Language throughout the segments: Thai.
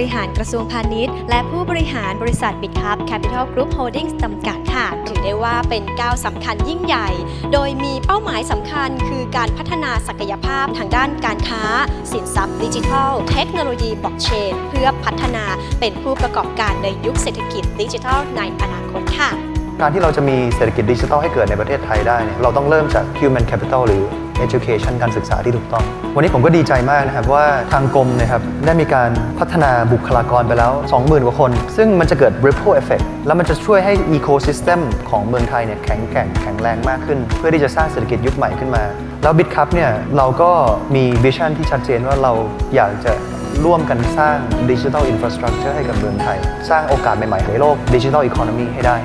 ริหารกระทรวงพาณิชย์ และผู้บริหารบริษัทบิ c คัพแคปิตอลกรุ๊ปโฮลดิ้งจำกัดค่ะ ถือได้ว่าเป็นก้าวสำคัญยิ่งใหญ่ โดยมีเป้าหมายสำคัญคือการพัฒนาศักยภาพทางด้านการค้า สินทรัพย์ดิจิทัล เทคโนโลยีบล็อกเชน เพื่อพัฒนาเป็นผู้ประกอบการในยุคเศรษฐกิจดิจิทัลในอนาคตค่ะ การที่เราจะมีเศรษฐกิจดิจิทัลให้เกิดในประเทศไทยได้เนี่ยเราต้องเริ่มจาก human capital หรือ education การศึกษาที่ถูกต้อง วันนี้ผมก็ดีใจมากนะครับว่าทางกรมนะครับได้มีการพัฒนาบุคลากรไปแล้ว 20,000 กว่าคน ซึ่งมันจะเกิด ripple effect แล้วมันจะช่วยให้ ecosystem ของเมืองไทยเนี่ยแข็งแกร่งแข็งแรงมากขึ้น เพื่อที่จะสร้างเศรษฐกิจยุคใหม่ขึ้นมา แล้ว BitCup เนี่ยเราก็มีวิชั่นที่ชัดเจนว่าเราอยากจะร่วมกันสร้างดิจิทัลอินฟราสตรักเจอร์ให้กับเมืองไทย สร้างโอกาสใหม่ๆในโลกดิจิทัลอีโคโนมีให้ได้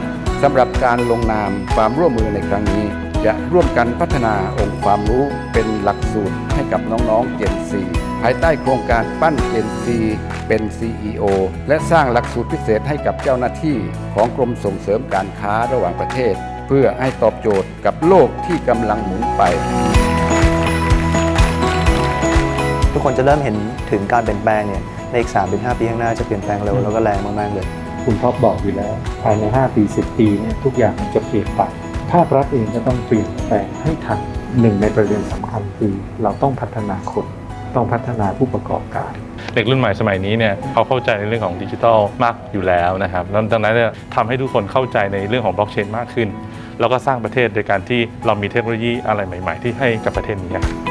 สำหรับการลงนามความร่วมมือในครั้งนี้ จะร่วมกันพัฒนาองค์ความรู้เป็นหลักสูตรให้กับน้องๆ Gen 4ภายใต้โครงการปั้น Gen 4เป็น CEO และสร้างหลักสูตรพิเศษให้กับเจ้าหน้าที่ของกรมส่งเสริมการค้าระหว่างประเทศ เพื่อให้ตอบโจทย์กับโลกที่กำลังหมุนไป ทุกคนจะเริ่มเห็นถึงการเปลี่ยนแปลงเนี่ยในอีก 3-5 ปีข้างหน้าจะเปลี่ยนแปลงเร็วแล้วก็แรงมากๆเลย คุณท็อปบอกอยู่แล้ว ภายใน 5 ปี 10 ปีเนี่ยทุกอย่างมันจะเปลี่ยนไป ภาครัฐเองก็ต้องเปลี่ยนแปลงให้ทันหนึ่งในประเด็นสำคัญคือเราต้องพัฒนาคนต้องพัฒนาผู้ประกอบการ เด็กรุ่นใหม่สมัยนี้เนี่ยเขาเข้าใจในเรื่องของดิจิทัลมากอยู่แล้วนะครับแล้วดังนั้นเนี่ยทำให้ทุกคนเข้าใจในเรื่องของบล็อกเชนมากขึ้น แล้วก็สร้างประเทศโดยการที่เรามีเทคโนโลยีอะไรใหม่ ๆ ที่ให้กับประเทศนี้ครับ